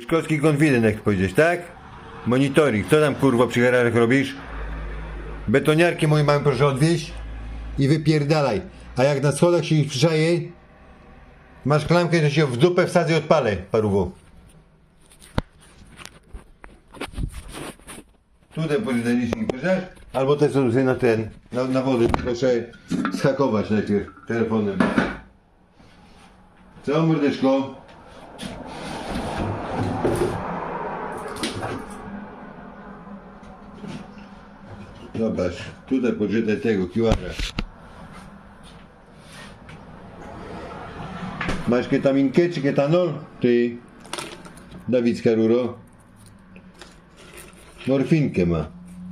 Szkocki konfident, jak powiedzieć, tak? Monitoring. Co tam kurwa przy gararach robisz? Betoniarki moje mamy proszę odwieźć i wypierdalaj. A jak na schodach się ich przyczaje, masz klamkę, to się w dupę wsadzę i odpalę, paruwo. Tutaj licznik bierzesz, albo te są na ten, na, na wodę, proszę schakować najpierw telefonem. Co mordeczko? Zobacz, tutaj poczytaj tego QR-a. Masz ketaminkę czy ketanol? Ty, Dawid Ruro. Morfinkę ma.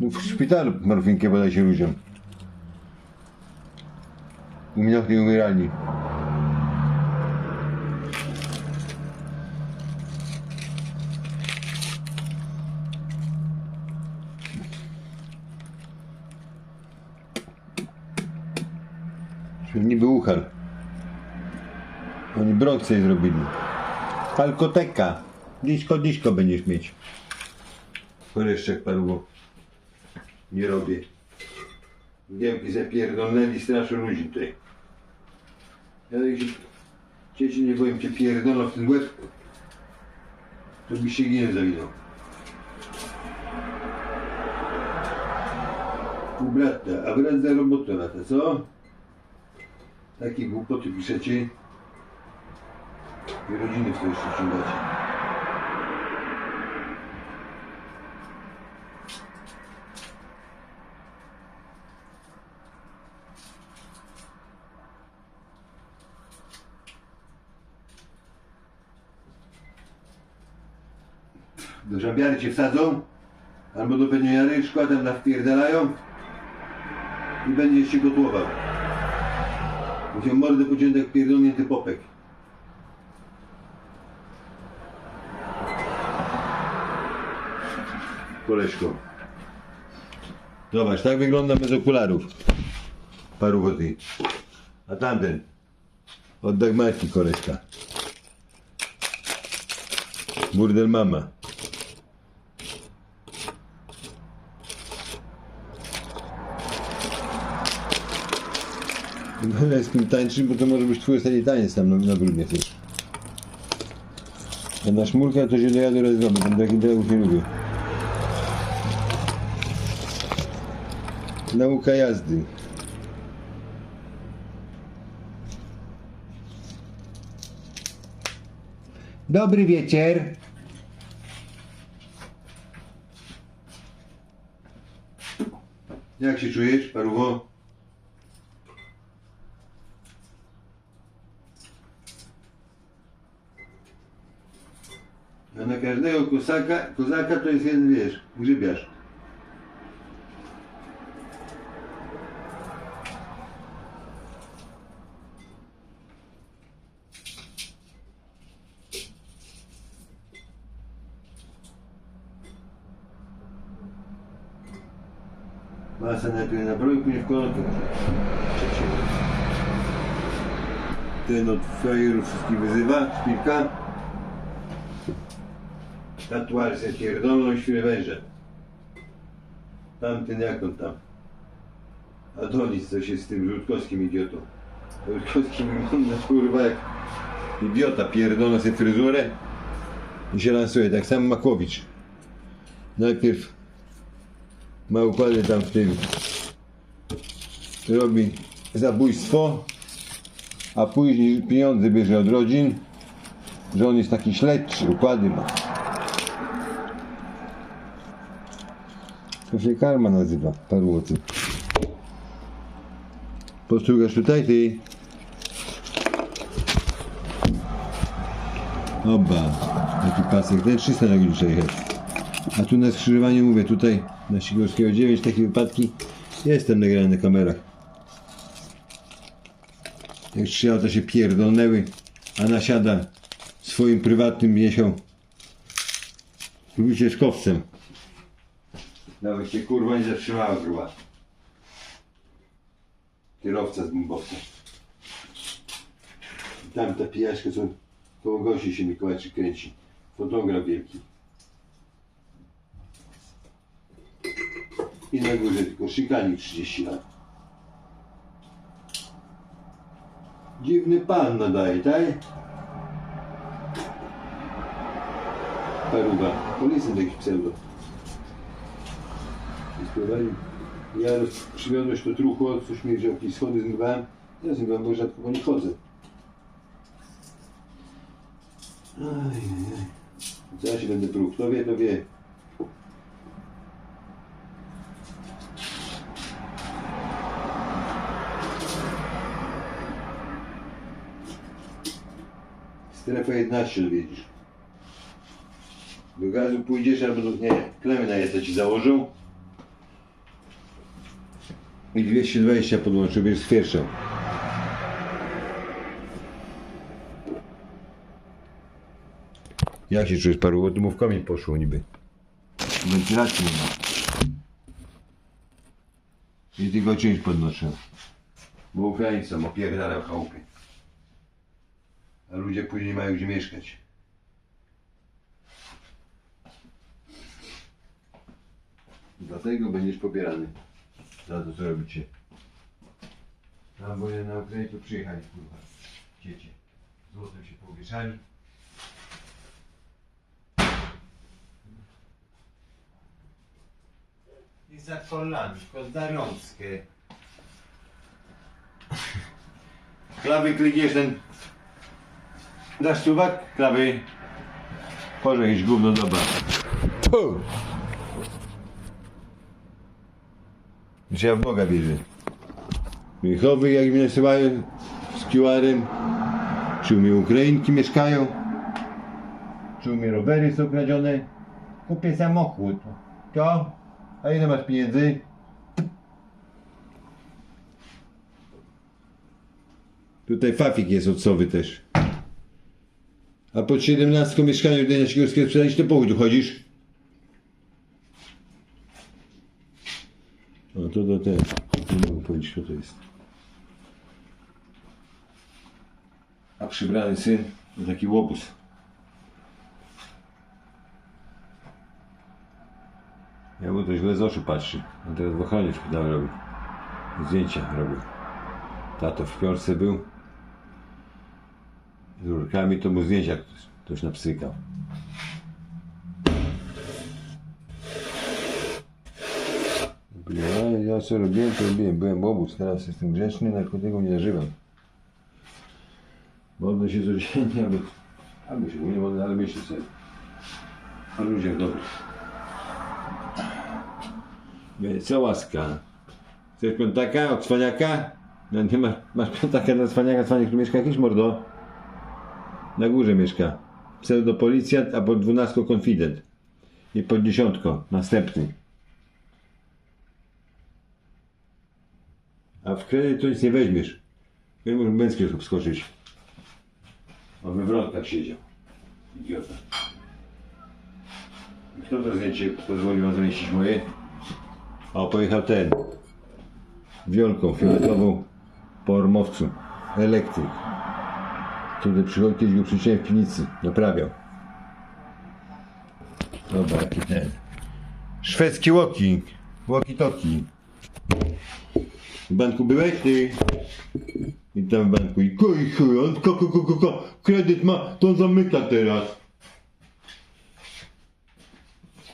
No w szpitalu morfinkę poda się ludziom. U mnie nie umierali. Niby uchal. Oni brok sobie zrobili. Falkoteka. Disko, disko będziesz mieć. Koreszczek paruwo. Nie robię. Giełki zapierdolnęli straszą ludzi tutaj. Ja jak się dzieci nie boję cię pierdolą w ten łeb, to by się ginę zawinął. U brata, a brat za robotę lata, co? Takie głupoty piszecie i rodziny w to jeszcze ciągacie. Do żabiary cię wsadzą, albo do peniary szkładem nawpierdalają i będziesz się gotłował. Musiał mordę pociąć jak pierdolnięty popek. Koleżko. Zobacz, tak wygląda bez okularów. Paru godzin. A tamten. Od Dagmarki koleżka. Burdel mama. Ale z kim tańczysz, bo to może być twój ostatni taniec tam na, na grudnie też. A na szmurkę to się dojadę raz zrobię, tam takich drogów nie lubię. Nauka jazdy. Dobry wieczór. Jak się czujesz, paruwo? A na każdego kozaka, kozaka to jest jeden, wiesz, grzybiarz. Masa najpierw na broń, później w kolonkę. Ten od frajerów wszystkich wyzywa, szpilka. Tatuaż się pierdolną świrę węża. Tamten jak on tam? Adonis, co się z tym Żółtkowskim idiotą. Żółtkowski wygląda kurwa jak idiota, pierdolą sobie fryzurę i się lansuje, tak samo Makłowicz. Najpierw ma układy tam w tym, robi zabójstwo, a później pieniądze bierze od rodzin, że on jest taki śledczy, układy ma. To się karma nazywa, parłoty. Postrugasz tutaj, ty. Oba, taki pasek, ten 300 na godzinę jechać. A tu na skrzyżowaniu mówię, tutaj na Sikorskiego 9 takie wypadki jestem nagrany na kamerach. Jak trzy auta się pierdolnęły, a nasiada swoim prywatnym miesiął wycieczkowcem. Nawet się kurwa nie zatrzymała gruba. Kierowca z bombowcem. Tam ta pijaczka co koło gości się Mikołajczyk kręci. Fotograf wielki. I na górze tylko szykanik 30 lat. Dziwny pan nadaje, tak? Paruba. Policjant jakiś pseudo. I spróbowali. Ja przywiozłeś to truchło, coś mi jakieś schody zmywałem. Ja zmywałem, bo rzadko po nie chodzę. Ajajaj. Co ja się będę prół? Kto wie, to wie. Strefa 11 dowiedzisz. Do gazu pójdziesz albo do, nie, klemy na jedzę ci założą. I 220 podłączył, będziesz skwierszał. Jak się czujesz, paru odmówkami poszło niby. Wentylacji nie ma. I tylko część podnoszę. Bo Ukraińcom opierdala w chałupie. A ludzie później mają gdzie mieszkać. Dlatego będziesz pobierany za to, co robicie. Tam bo na Ukrainie tu przyjechali, kurwa. Dzieci. Złotem się powieszali. I za kolanko, za rączkę. Klawy klikniesz ten... Dasz suwak? Klawy. Jakieś gówno, dobra. Tu! Że ja w Boga wierzę. Miechowy, jak mnie nasyłają z QR-em. Czy u mnie Ukrainki mieszkają? Czy u mnie rowery są kradzione? Kupię samochód. To? A ile masz pieniędzy? Tutaj Fafik jest odsowy też. A pod 17 mieszkaniu Gdynia Sikorskiego sprzedać, to po chuj tu chodzisz? No to do tego. Nie mogę powiedzieć, kto to jest. A przybrany syn to taki łobuz. Ja mu to źle z oczu patrzy. On teraz w ochronie szpitalu robi. Zdjęcia robił. Tato w piątce był. Z rurkami to mu zdjęcia ktoś, ktoś napsykał. Ja, ja co robiłem, to robiłem. Byłem obóz, teraz jestem grzeczny, narkotyków nie zażywam. Modlę się codziennie, aby, aby się nie modlę, ale myślę sobie. O ludziach dobrych. Co łaska? Chcesz piątaka od cwaniaka? No nie masz, masz piątaka dla cwaniaka, cwaniak tu mieszka jakiś mordo? Na górze mieszka. Pseudo policjant, a pod dwunastką konfident. I pod dziesiątką następny. A w kredyt to nic nie weźmiesz. Nie może męski obskoczyć. On we wrotkach siedział. Idiota. Kto to zdjęcie pozwolił wam zamieścić moje? O, pojechał ten. Wiolką fioletową po Ormowcu. Elektryk. Tutaj przychodzi, kiedyś go przyczyniłem w piwnicy. Naprawiał. Dobra, jaki ten. Szwedzki łoki. Łoki toki. Banku byłeś ty? I tam w banku i koi chuj, on ko, ko, ko, ko, ko, kredyt ma, to on zamyka teraz.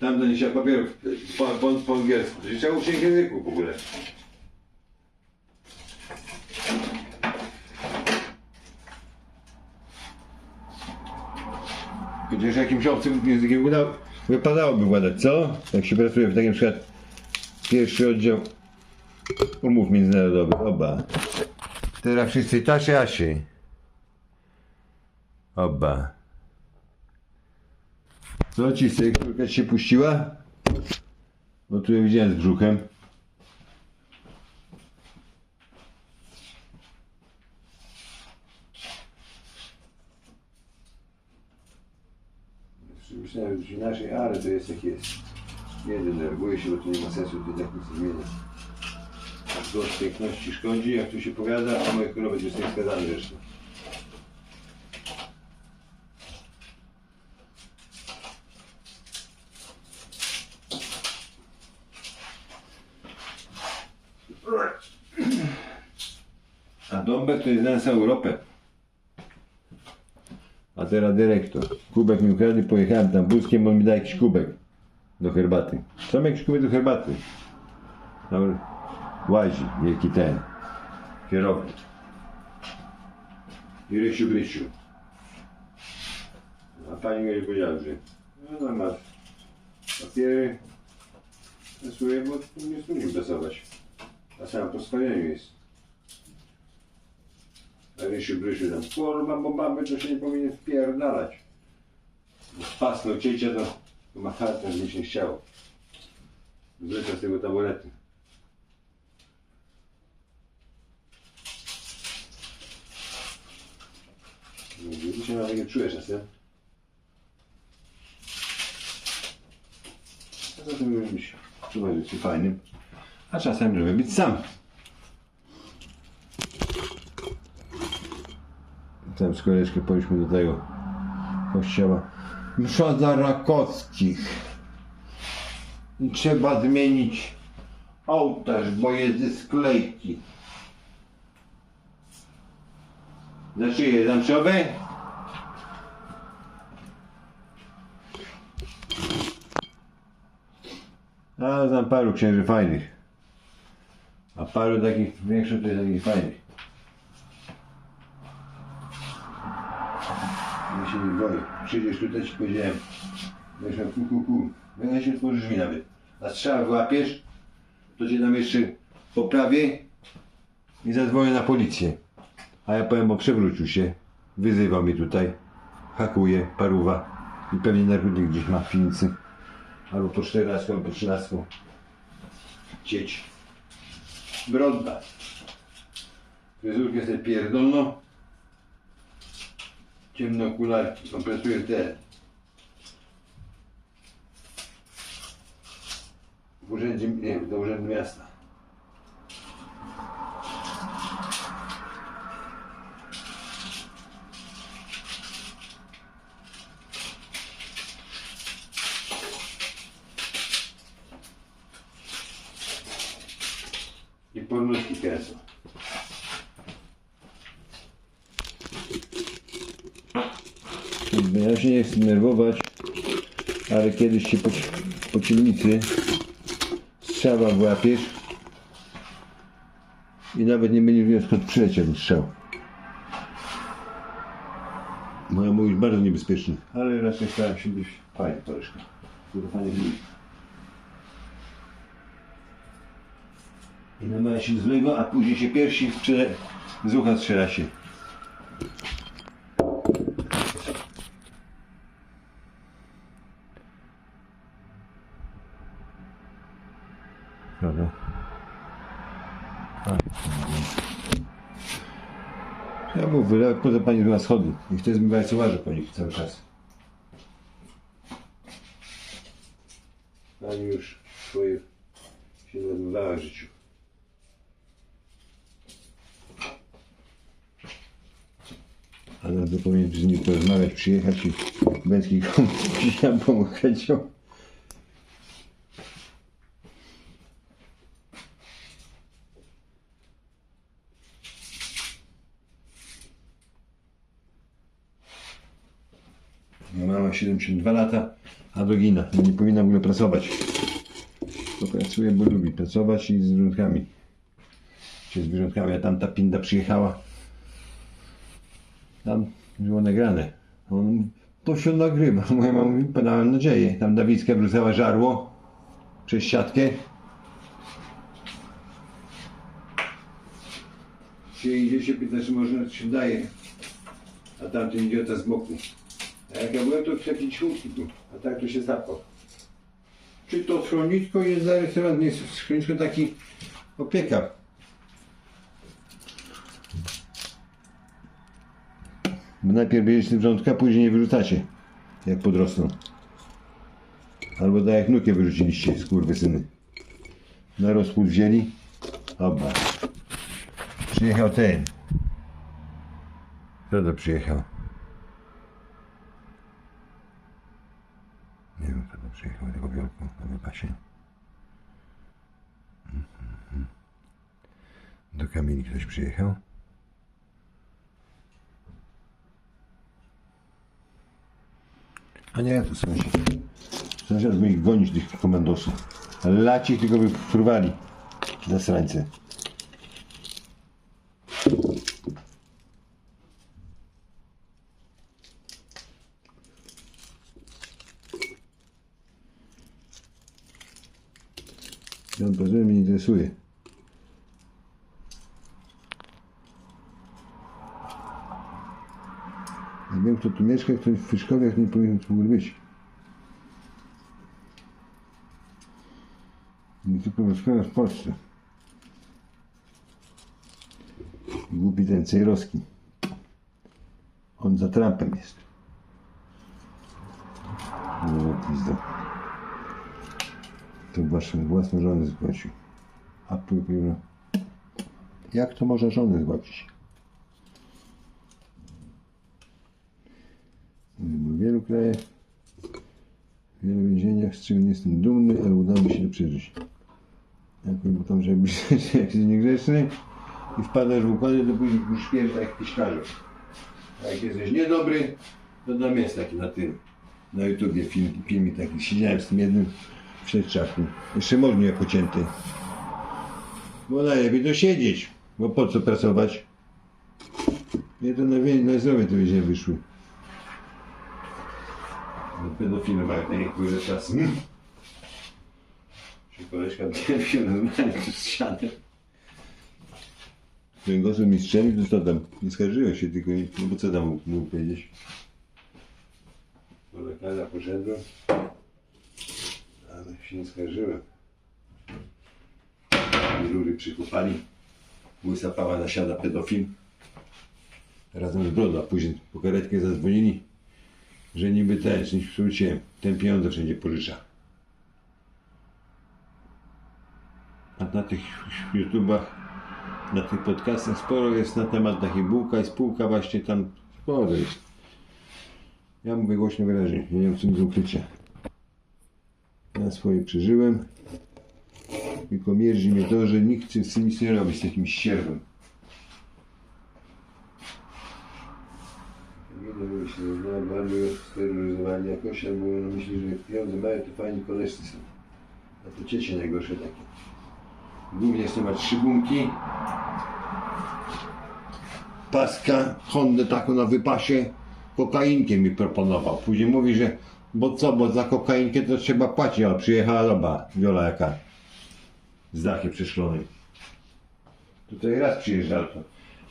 Tam zaniesia papierów po, po, po angielsku. Się trzeba uczyć języku w ogóle. Chociaż jakimś obcym językiem wypadałoby władać, co? Jak się pracuje w takim przykład pierwszy oddział umów międzynarodowych, oba. Teraz wszyscy tasie asi. Oba. Co ci córka ci się puściła? Bo tu ja widziałem z brzuchem. Myślałem, że naszej, ale to jest jak jest. Nie denerwuję się, bo to nie ma sensu, to tak nic zmienia. Głos piękności szkodzi, jak tu się powiada, a moje choroby jest nieskazane zresztą. A Dąbek to jest nasa Europę. A teraz dyrektor. Kubek mi ukradli, pojechałem tam buskiem, on mi da jakiś kubek do herbaty. Sam jakiś kubek do herbaty. Dobra łazi, wielki ten. Kierownik. I Rysiu Grysiu. A pani mi powiedziała, że no, no masz papiery. Pasuje, bo nie sumie pracować. A sam po swojemu jest. A Rysiu Grysiu tam, kurwa, bo baby to się nie powinien wpierdalać. Bo Spasnął cięcia to, ma mi się nie chciało. Zleciał z tego taborety. Nawet nie czujesz czasem. A zatem żeby być towarzystwie fajnym, a czasem żeby być sam. Tam z koleżką poszliśmy do tego kościoła. Msza dla Rakowskich. I trzeba zmienić ołtarz, bo jest ze sklejki. Za czyje zamszowe? A znam paru księży fajnych. A paru takich większych to jest takich fajnych. Ja się nie boję. Przyjdziesz tutaj ci powiedziałem. Będziesz miał ku, ku, ku. Ja się otworzysz mi nawet. A strzał wyłapiesz, to cię tam jeszcze poprawię i zadzwonię na policję. A ja powiem, bo przewrócił się. Wyzywał mnie tutaj. Hakuje, paruwa. I pewnie narkotyk gdzieś ma w pinicy. Albo po 14, albo po 13. Cieć. Brodda. Fryzurkę sobie pierdolną. Ciemne okularki. Kompresuję te. W urzędzie, nie, do urzędu miasta. I pornuski kręcą. Ja się nie chcę nerwować, ale kiedyś się po, po ciemnicy strzała włapiesz i nawet nie będziesz wiedział skąd przyleciał strzał. Moja mówisz bardzo niebezpieczny, ale raczej starałem się być fajny troszkę. Fajnych ludzi. I namawia się złego, a później się piersi strzela, z ucha strzela się. Wylał, poza pani była schody. I chcę zmywać solarze po nich cały czas. Pani już swoje się zadbała w życiu. Ale to powinien z nim porozmawiać, przyjechać i Bęcki ja pomógł chęcią. Mama ma 72 lata, a dogina. Nie powinna w ogóle pracować. To pracuje, bo lubi pracować i z zwierzątkami. Czy zwierzątkami, a tam ta pinda przyjechała. Tam było nagrane. On, to się nagrywa. Moja mama mówi, podałem nadzieję. Tam Dawidska wrzucała żarło przez siatkę. Się idzie się pyta, czy można się daje. A tamten idiota z boku. A jak ja byłem, to taki cichutki tu. A tak to się zapał. Czy to schronisko jest zarejestrowane? Nie jest taki opieka. Bo najpierw bierzecie wrzątka, później nie wyrzucacie. Jak podrosną. Albo tak jak nukę wyrzuciliście, skurwysyny. Na rozpód wzięli. Oba. Przyjechał ten. Kto to przyjechał? podoba się. Do kamieni ktoś przyjechał? A nie, to sąsiad. Sąsiad by ich gonić, tych komandosów. Ale laci ich tylko by fruwali. Zasrańce. Interesuje. Nie wiem kto tu mieszka, kto w Fyszkowiach nie powinien tu być. Nie tylko rozprawia w Polsce. Głupi ten Cejrowski. On za Trumpem jest. No, pizda. To waszą własną żonę zgłosił. A jak to może żonę zgłosić? W wielu krajach, w wielu więzieniach, z czego nie jestem dumny, ale udało mi się przeżyć. Jak bo tam, że jak jesteś niegrzeczny i wpadasz w układy, to później już tak jak. A jak jesteś niedobry, to tam jest taki na tym, na YouTubie film, filmik taki. Siedziałem z tym jednym w. Jeszcze mornie jak pocięty. Bo najlepiej to siedzieć, bo po co pracować? Nie to na, na zdrowie to więzienie wyszły. No, Pedofile mają niektóre czas. Mm. Się koleżka się rozmawiał z ścianem. Ten głosem mi strzelił, to co tam? Nie skarżyłem się, tylko nie- no bo co tam mógł, mógł powiedzieć? Do lekarza poszedłem, ale się nie skarżyłem. Rury przykopali. Łysa pała nasiada pedofil. Razem z brodą, a później po karetkę zadzwonili że niby ten, że w skrócie, ten pieniądze wszędzie pożycza. A na tych YouTubach, na tych podcastach sporo jest na temat takiej bułka i spółka właśnie tam sporo jest. Ja mówię głośno wyraźnie, nie mam co nic do ukrycia. Ja swoje przeżyłem. Tylko mierzy mnie to, że nikt z tym nic nie robi z takim ścierwem. Nie myślę, że no, albo steroryzowani jakoś, albo no, myślę, że pieniądze mają, to fajni koleżcy są. A to ciecie najgorsze takie. Głównie to ma trzy gumki. Paska, Hondę taką na wypasie, kokainkę mi proponował. Później mówi, że bo co, bo za kokainkę to trzeba płacić, a przyjechała doba, Wiola jaka. Z dachy przeszklonej. Tutaj raz przyjeżdżał.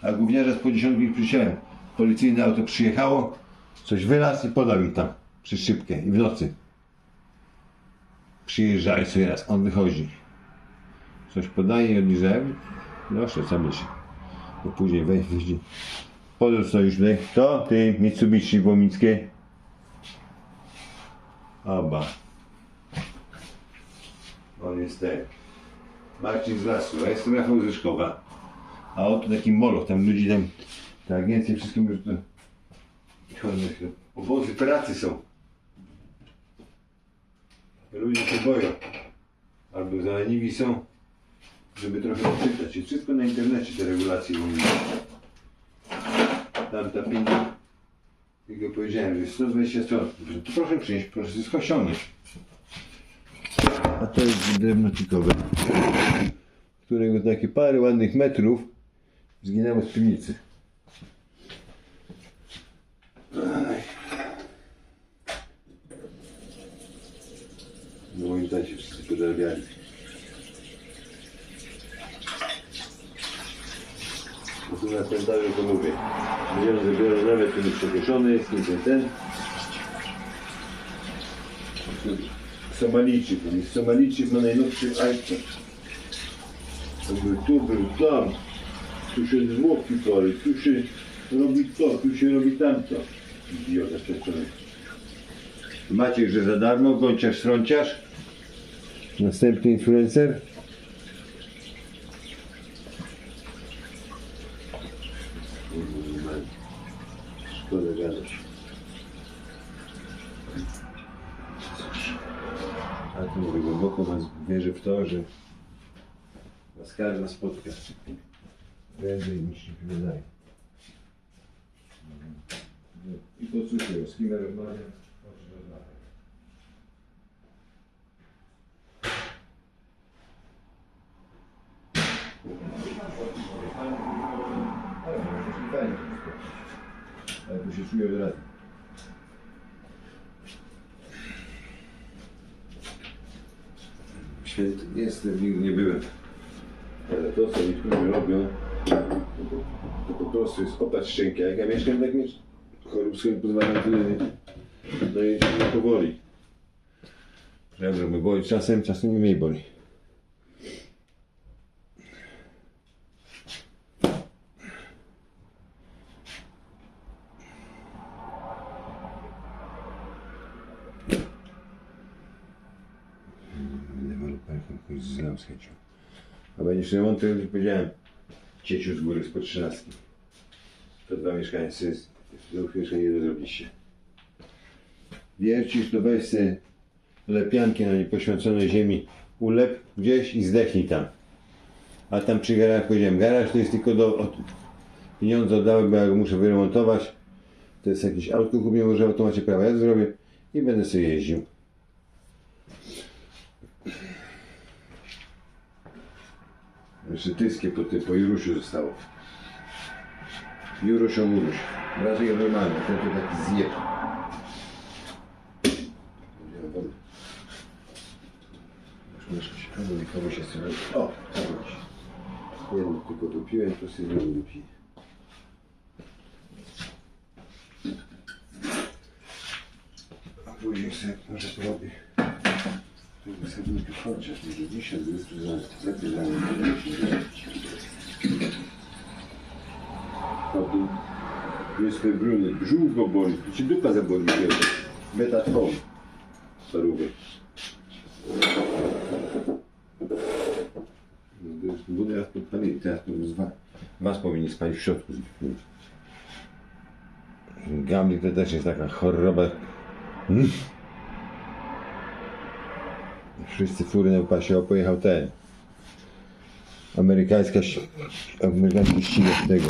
A gówniarza z podziesiątki ich przysiałem. Policyjne auto przyjechało, coś wylazł i podał im tam przez szybkę i w nocy. Przyjeżdżali sobie raz, on wychodzi. Coś podaje i odjeżdżają. Proszę, co myśli. Bo później wejdzie, wyjdzie. Podróż tutaj. To ty, Mitsubishi Womickie. Oba. On jest ten. Marcin z lasu, a jestem Rafał ze Szkowa. A oto taki moloch, tam ludzi tam, te agencje że to obozy pracy są. Ludzie się boją. Albo zaleniwi są, żeby trochę odczytać. Jest wszystko na internecie te regulacje mówią. Tam ta piękna. Jak powiedziałem, że jest 120 stron. Proszę przynieść, proszę wszystko osiągnąć. A to jest drewno tikowe, którego takie parę ładnych metrów zginęło z piwnicy. No moim tacie wszyscy podrabiali. Tu na cmentarzu to mówię. Pieniądze biorą nawet ten przeproszony jest, ten ten. Somalijczyk, jest Somalijczyk ma najnowszy iPhone. On był tu, był. Tu się zwłoki pali, tu się robi to, tu się robi tamto. Idiota przeczony. Maciek, że za darmo, gąciarz, srąciarz. Następny influencer. to, że nas każda spotka. Prędzej niż się wydaje. I podsłuchuję, z kim ja rozmawiam. Ale to się czuję od. Święty nie jestem, nigdy nie byłem. Ale to, co niektórzy robią, to po prostu jest kopać szczękę. Jak ja mieszkam tak mieć, chorób sobie pozwalam tyle, nie? No i powoli. My boli czasem, czasem mniej boli. Będę maluperkiem z chęcią. A będziesz remont, to już powiedziałem. Cieciu z góry, spod trzynastki. To dwa mieszkania, z dwóch mieszkań nie zrobiliście. Wiercisz, to weź lepianki na niepoświęconej ziemi, ulep gdzieś i zdechnij tam. A tam przy garażach powiedziałem, garaż to jest tylko do... Od, pieniądze oddałem, bo ja go muszę wyremontować. To jest jakieś autko kupię, może automacie prawa ja zrobię i będę sobie jeździł. Tyskie po, ty, po Jurusiu zostało. Juruś o Muruś. Raczej normalny, ten to taki zjeb. Komu, się chce. O, zawróć. Jedno tylko dopiłem, to sobie znowu dopiję. A później sobie może zrobię. Chociaż nie dzisiaj, jutro za zapieramy. Potem jest brunet, brzuch go boli, to ci dupa zaboli kiedy. Metatron. Starówek. No to jest budę raz podpalili, teraz to już was, was powinni spać w środku. Gambling to też jest taka choroba. Mm. Wszyscy fury na pasie, pojechał ten. Amerykańska, amerykański ścigacz tego.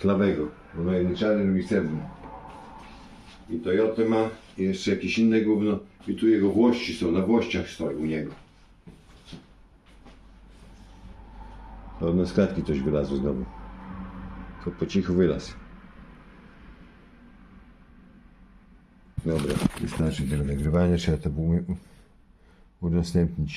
Klawego. Bo ma jeden czarny, drugi srebrny. I Toyota ma i jeszcze jakieś inne gówno. I tu jego włości są, na włościach stoi u niego. Podobno z coś wylazło z domu. To po cichu wylazł. Dobra, wystarczy tego nagrywania, trzeba to było oder Slapnitch.